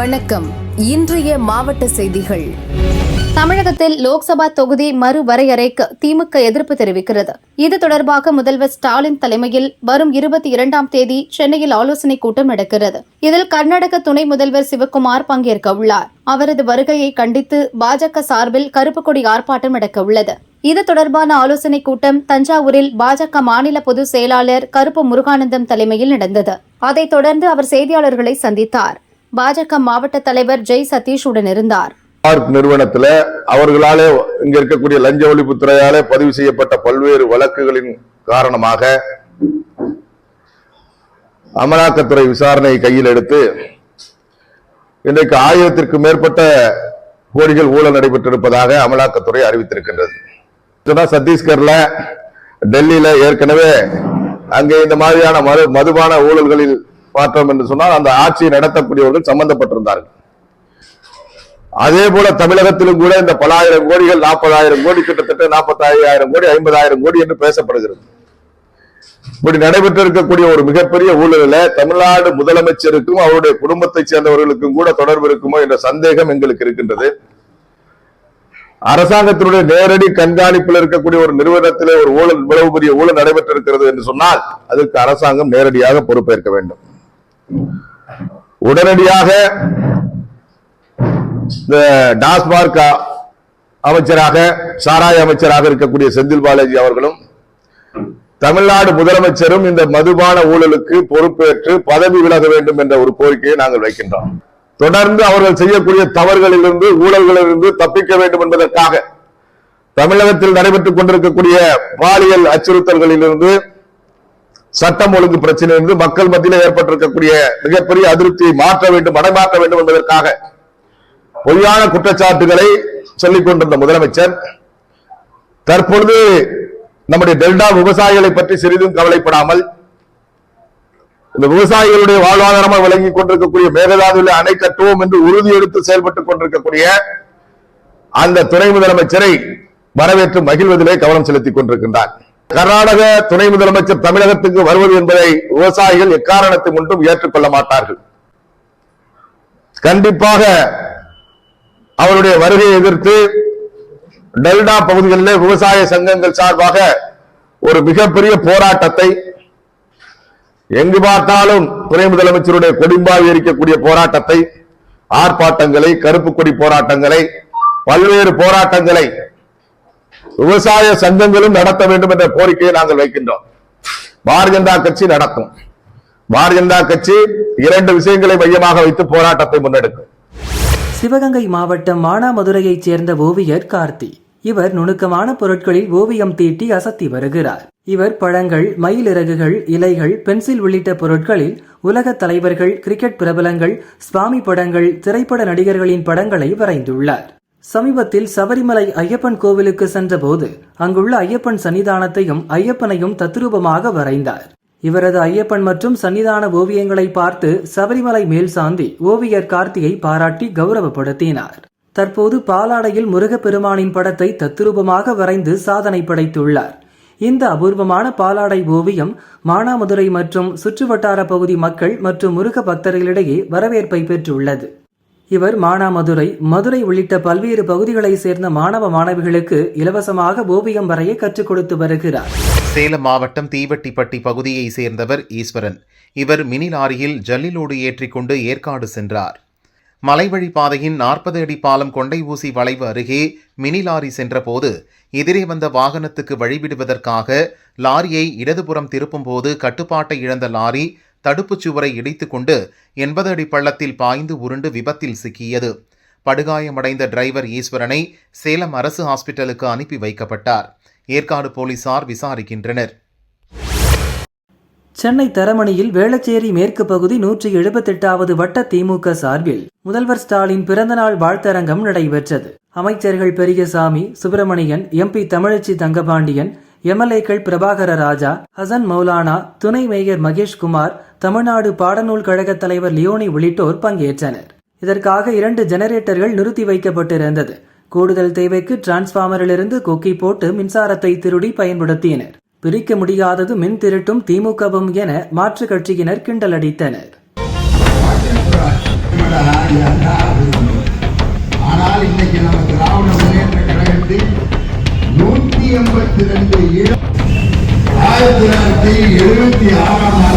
வணக்கம். இன்றைய மாவட்ட செய்திகள். தமிழகத்தில் லோக்சபா தொகுதி மறுவரையறைக்கு திமுக எதிர்ப்பு தெரிவிக்கிறது. இது தொடர்பாக முதல்வர் ஸ்டாலின் தலைமையில் வரும் இருபத்தி இரண்டாம் தேதி சென்னையில் ஆலோசனைக் கூட்டம் நடக்கிறது. இதில் கர்நாடக துணை முதல்வர் சிவக்குமார் பங்கேற்க உள்ளார். அவரது வருகையை கண்டித்து பாஜக சார்பில் கருப்பு கொடி ஆர்ப்பாட்டம் நடக்க உள்ளது. இது தொடர்பான ஆலோசனைக் கூட்டம் தஞ்சாவூரில் பாஜக மாநில பொதுச் செயலாளர் கருப்பு முருகானந்தம் தலைமையில் நடந்தது. அதைத் தொடர்ந்து அவர் செய்தியாளர்களை சந்தித்தார். பாஜக மாவட்ட தலைவர் ஜெய் சதீஷ் உடனிருந்தார் பார்க் நிறுவனத்துல அவர்களாலே இங்க இருக்கக்கூடிய லஞ்ச ஒழிப்புத்துறையாலே பதிவு செய்யப்பட்ட பல்வேறு வழக்குகளின் காரணமாக அமலாக்கத்துறை விசாரணையை கையில் எடுத்து இன்றைக்கு ஆயிரத்திற்கு மேற்பட்ட கோடிகள் ஊழல் நடைபெற்றிருப்பதாக அமலாக்கத்துறை அறிவித்திருக்கின்றது. சத்தீஸ்கர்ல டெல்லியில ஏற்கனவே அங்கே இந்த மாதிரியான மது மதுபான ஊழல்களில் பார்த்தோம் என்று சொன்னால் அந்த ஆட்சியை நடத்தக்கூடியவர்கள் சம்பந்தப்பட்டிருந்தார்கள். அதே போல தமிழகத்திலும் கூட இந்த பலாயிரம் கோடிகள் நாற்பதாயிரம் கோடி கிட்டத்தட்ட நாற்பத்தாயிரம் கோடி ஐம்பதாயிரம் கோடி என்று பேசப்படுகிறது. இப்படி நடைபெற்றிருக்கக்கூடிய ஒரு மிகப்பெரிய ஊழலில் தமிழ்நாடு முதலமைச்சருக்கும் அவருடைய குடும்பத்தைச் சேர்ந்தவர்களுக்கும் கூட தொடர்பு இருக்குமோ என்ற சந்தேகம் எங்களுக்கு இருக்கின்றது. அரசாங்கத்தினுடைய நேரடி கண்காணிப்பில் இருக்கக்கூடிய ஒரு நிறுவனத்திலே ஒரு ஊழல் இவ்வளவு பெரிய ஊழல் நடைபெற்றிருக்கிறது என்று சொன்னால் அதற்கு அரசாங்கம் நேரடியாக பொறுப்பேற்க வேண்டும். உடனடியாக இந்த டாஸ்மார்க் அமைச்சராக சாராய அமைச்சராக இருக்கக்கூடிய செந்தில் பாலாஜி அவர்களும் தமிழ்நாடு முதலமைச்சரும் இந்த மதுபான ஊழலுக்கு பொறுப்பேற்று பதவி விலக வேண்டும் என்ற ஒரு கோரிக்கையை நாங்கள் வைக்கின்றோம். தொடர்ந்து அவர்கள் செய்யக்கூடிய தவறுகளிலிருந்து ஊழல்களிலிருந்து தப்பிக்க வேண்டும் என்பதற்காக தமிழகத்தில் நடைபெற்றுக் கொண்டிருக்கக்கூடிய பாலியல் அச்சுறுத்தல்களிலிருந்து சட்டம் ஒழுங்கு பிரச்சனை என்று மக்கள் மத்தியில் ஏற்பட்டிருக்கக்கூடிய மிகப்பெரிய அதிருப்தியை மாற்ற வேண்டும் மடமாற்ற வேண்டும் என்பதற்காக பொய்யான குற்றச்சாட்டுகளை சொல்லிக் கொண்டிருந்த முதலமைச்சர். தற்பொழுது நம்முடைய டெல்டா விவசாயிகளை பற்றி சிறிதும் கவலைப்படாமல் இந்த விவசாயிகளுடைய வாழ்வாதாரமாக விளங்கிக் கொண்டிருக்கக்கூடிய மேகதாதுவில் அணை கட்டுவோம் என்று உறுதி எடுத்து செயல்பட்டுக் கொண்டிருக்கக்கூடிய அந்த துணை முதலமைச்சரை வரவேற்று மகிழ்வதிலே கவனம் செலுத்திக் கொண்டிருக்கின்றார். கர்நாடக துணை முதலமைச்சர் தமிழகத்துக்கு வருவது என்பதை விவசாயிகள் எக்காரணத்தை முன்றும் ஏற்றுக்கொள்ள மாட்டார்கள். கண்டிப்பாக அவருடைய வருகையை எதிர்த்து டெல்டா பகுதிகளில் விவசாய சங்கங்கள் சார்பாக ஒரு மிகப்பெரிய போராட்டத்தை எங்கு பார்த்தாலும் துணை முதலமைச்சருடைய கொடிம்பாவி இருக்கக்கூடிய போராட்டத்தை ஆர்ப்பாட்டங்களை கருப்பு கொடி போராட்டங்களை பல்வேறு போராட்டங்களை விவசாய சங்கங்களும் நடத்த வேண்டும் என்ற கோரிக்கையை நாங்கள் வைக்கின்றோம். பாரதிய ஜனதா கட்சி நடக்கும். பாரதிய ஜனதா கட்சி இரண்டு விஷயங்களை மையமாக வைத்து போராட்டத்தை முன்னெடுக்கும். சிவகங்கை மாவட்டம் மானாமதுரையைச் சேர்ந்த ஓவியர் கார்த்தி. இவர் நுணுக்கமான பொருட்களில் ஓவியம் தீட்டி அசத்தி வருகிறார். இவர் பழங்கள் மயிலிறகுகள் இலைகள் பென்சில் உள்ளிட்ட பொருட்களில் உலக தலைவர்கள் கிரிக்கெட் பிரபலங்கள் சுவாமி படங்கள் திரைப்பட நடிகர்களின் படங்களை வரைந்துள்ளார். சமீபத்தில் சபரிமலை ஐயப்பன் கோவிலுக்கு சென்றபோது அங்குள்ள ஐயப்பன் சன்னிதானத்தையும் ஐயப்பனையும் தத்ரூபமாக வரைந்தார். இவரது ஐயப்பன் மற்றும் சன்னிதான ஓவியங்களை பார்த்து சபரிமலை மேல் சாந்தி ஓவியர் கார்த்தியை பாராட்டி கௌரவப்படுத்தினார். தற்போது பாலாடையில் முருகப்பெருமானின் படத்தை தத்ரூபமாக வரைந்து சாதனை படைத்துள்ளார். இந்த அபூர்வமான பாலாடை ஓவியம் மானாமதுரை மற்றும் சுற்றுவட்டார பகுதி மக்கள் மற்றும் முருக பக்தர்களிடையே வரவேற்பை பெற்றுள்ளது. இவர் மானாமதுரை மதுரை உள்ளிட்ட பல்வேறு பகுதிகளைச் சேர்ந்த மாணவ மாணவிகளுக்கு இலவசமாக ஓவியம் வரைய கற்றுக் கொடுத்து வருகிறார். சேலம் மாவட்டம் தீவட்டிப்பட்டி பகுதியை சேர்ந்தவர் ஈஸ்வரன். இவர் மினி லாரியில் ஜல்லிலோடு ஏற்றிக்கொண்டு ஏற்காடு சென்றார். மலைவழி பாதையின் நாற்பது அடி பாலம் கொண்டை ஊசி வளைவு அருகே மினி லாரி சென்றபோது எதிரே வந்த வாகனத்துக்கு வழிவிடுவதற்காக லாரியை இடதுபுறம் திருப்பும்போது கட்டுப்பாட்டை இழந்த லாரி தடுப்புச் சுவரை இடித்துக்கொண்டு எண்பது அடி பள்ளத்தில் பாய்ந்து உருண்டு விபத்தில் சிக்கியது. படுகாயமடைந்த டிரைவர் ஈஸ்வரனை சேலம் அரசு ஹாஸ்பிட்டலுக்கு அனுப்பி வைக்கப்பட்டார். ஏற்காடு போலீசார் விசாரிக்கின்றனர். சென்னை தரமணியில் வேளச்சேரி மேற்கு பகுதி நூற்றி எழுபத்தெட்டாவது வட்ட திமுக சார்பில் முதல்வர் ஸ்டாலின் பிறந்தநாள் வாழ்த்தரங்கம் நடைபெற்றது. அமைச்சர்கள் பெரியசாமி சுப்பிரமணியன் எம்பி தமிழச்சி தங்கபாண்டியன் எம்எல்ஏக்கள் பிரபாகர ராஜா ஹசன் மௌலானா துணை மேயர் மகேஷ்குமார் தமிழ்நாடு பாடநூல் கழக தலைவர் லியோனி உள்ளிட்டோர் பங்கேற்றனர். இதற்காக இரண்டு ஜெனரேட்டர்கள் நிறுத்தி வைக்கப்பட்டிருந்தது. கூடுதல் தேவைக்கு டிரான்ஸ்பார்மரிலிருந்து கொக்கி போட்டு மின்சாரத்தை திருடி பயன்படுத்தினர். பிரிக்க முடியாதது மின் திருட்டும் திமுகவும் என மாற்றுக் கட்சியினர் கிண்டலடித்தனர் ஆனால் இன்னைக்கு நம்ம திராவிட முன்னேற்ற கழகத்தில் எண்பத்தி ரெண்டு ஆயிரத்தி தொள்ளாயிரத்தி எழுபத்தி ஆறாம்